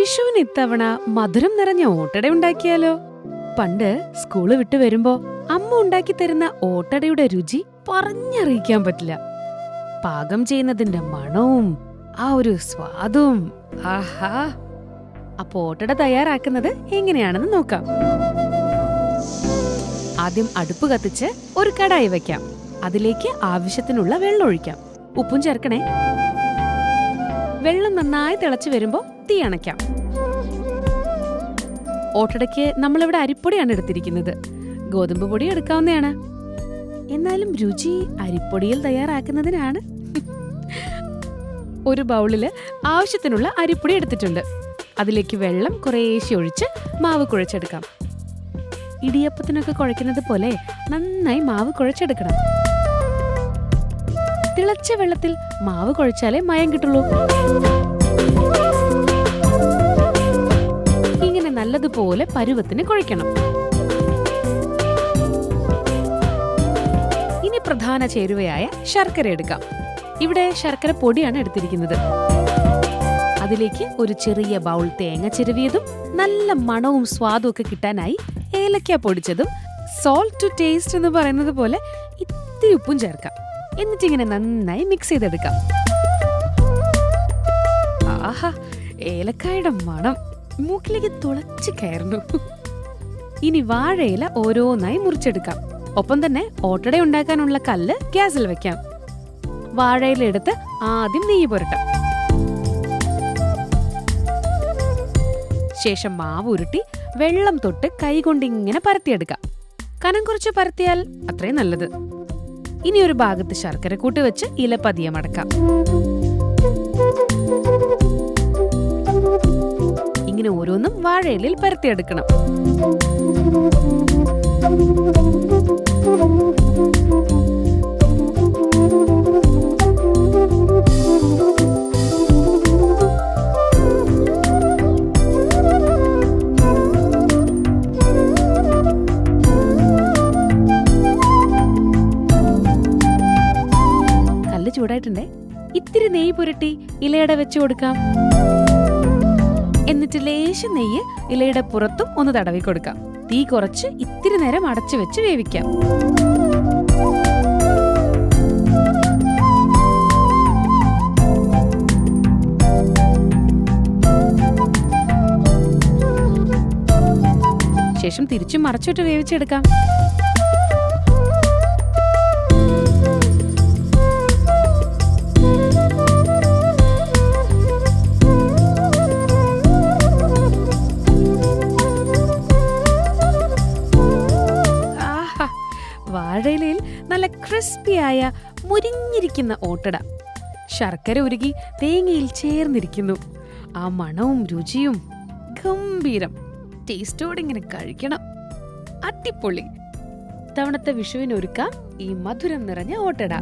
വിഷുവിന് ഇത്തവണ മധുരം നിറഞ്ഞ ഓട്ടട ഉണ്ടാക്കിയാലോ? പണ്ട് സ്കൂൾ വിട്ടു വരുമ്പോ അമ്മ ഉണ്ടാക്കി തരുന്ന ഓട്ടടയുടെ രുചി പറഞ്ഞറിയിക്കാൻ പറ്റില്ല. പാകം ചെയ്യുന്നതിന്റെ മണവും ആ ഒരു സ്വാദും ആഹാ. അപ്പൊ ഓട്ടട തയ്യാറാക്കുന്നത് എങ്ങനെയാണെന്ന് നോക്കാം. ആദ്യം അടുപ്പ് കത്തിച്ച് ഒരു കടായി വെക്കാം. അതിലേക്ക് ആവശ്യത്തിനുള്ള വെള്ളം ഒഴിക്കാം. ഉപ്പും ചേർക്കണേ. വെള്ളം നന്നായി തിളച്ചു വരുമ്പോൾ തീ അണയ്ക്കാം. ഓട്ടടയ്ക്ക് നമ്മളിവിടെ അരിപ്പൊടിയാണ് എടുത്തിരിക്കുന്നത്. ഗോതമ്പ് പൊടി എടുക്കാവുന്നതാണ്. എന്നാലും രുചി അരിപ്പൊടിയിൽ തയ്യാറാക്കുന്നതിനാണ്. ഒരു ബൗളിൽ ആവശ്യത്തിനുള്ള അരിപ്പൊടി എടുത്തിട്ടുണ്ട്. അതിലേക്ക് വെള്ളം കുറേശ്ശെ ഒഴിച്ച് മാവ് കുഴച്ചെടുക്കാം. ഇടിയപ്പത്തിനൊക്കെ കുഴയ്ക്കുന്നത് പോലെ നന്നായി മാവ് കുഴച്ചെടുക്കണം. തിളച്ച വെള്ളത്തിൽ മാവ് കുഴച്ചാലേ മയം കിട്ടുള്ളൂ. ഇങ്ങനെ നല്ലതുപോലെ പരുവത്തിന് കുഴയ്ക്കണം. ഇനി പ്രധാന ചേരുവയായ ശർക്കര എടുക്കാം. ഇവിടെ ശർക്കര പൊടിയാണ് എടുത്തിരിക്കുന്നത്. അതിലേക്ക് ഒരു ചെറിയ ബൗൾ തേങ്ങ ചെരുവിയതും നല്ല മണവും സ്വാദും ഒക്കെ കിട്ടാനായി ഏലക്ക പൊടിച്ചതും സോൾട്ട് ടു ടേസ്റ്റ് എന്ന് പറയുന്നത് പോലെ ഇത്തിരി ഉപ്പും ചേർക്കാം. എന്നിട്ട് ഇങ്ങനെ നന്നായി മിക്സ് ചെയ്തെടുക്കാം. ആഹാ ഏലക്കായുടെ മണം മൂക്കിലേക്ക് തുളച്ച് കയറുന്നു. ഇനി വാഴയില ഓരോന്നായി മുറിച്ചെടുക്കാം. ഒപ്പം തന്നെ ഓട്ടട ഉണ്ടാക്കാനുള്ള കല്ല് ഗ്യാസിൽ വെക്കാം. വാഴയില എടുത്ത് ആദ്യം നെയ്യ് പുരട്ടാം. ശേഷം മാവ് ഉരുട്ടി വെള്ളം തൊട്ട് കൈകൊണ്ട് ഇങ്ങനെ പരത്തിയെടുക്കാം. കനം കുറച്ച് പരത്തിയാൽ അത്രയും നല്ലത്. ഇനി ഒരു ഭാഗത്ത് ശർക്കര കൂട്ട് വെച്ച് ഇല പതിയെ മടക്കാം. ഇങ്ങനെ ഓരോന്നും വാഴയിലിൽ പരത്തിയെടുക്കണം. കല്ല് ചൂടായിട്ടുണ്ടേ? ഇത്തിരി നെയ്യ് പുരട്ടി ഇലയുടെ വെച്ച് കൊടുക്കാം. എന്നിട്ട് ലേശം നെയ്യ് ഇലയുടെ പുറത്തും ഒന്ന് തടവി കൊടുക്കാം. തീ കുറച്ച് ഇത്തിരി നേരം അടച്ചു വെച്ച് വേവിക്കാം. ശേഷം തിരിച്ചും മറച്ചിട്ട് വേവിച്ചെടുക്കാം. വാഴയിലയിൽ നല്ല ക്രിസ്പിയായ മുരിഞ്ഞിരിക്കുന്ന ഓട്ടട. ശർക്കര ഉരുകി തേങ്ങയിൽ ചേർന്നിരിക്കുന്നു. ആ മണവും രുചിയും ഗംഭീരം. ടേസ്റ്റോടെ ഇങ്ങനെ കഴിക്കണം. അട്ടിപ്പൊളി തവണത്തെ വിഷുവിനൊരുക്കാം ഈ മധുരം നിറഞ്ഞ ഓട്ടട.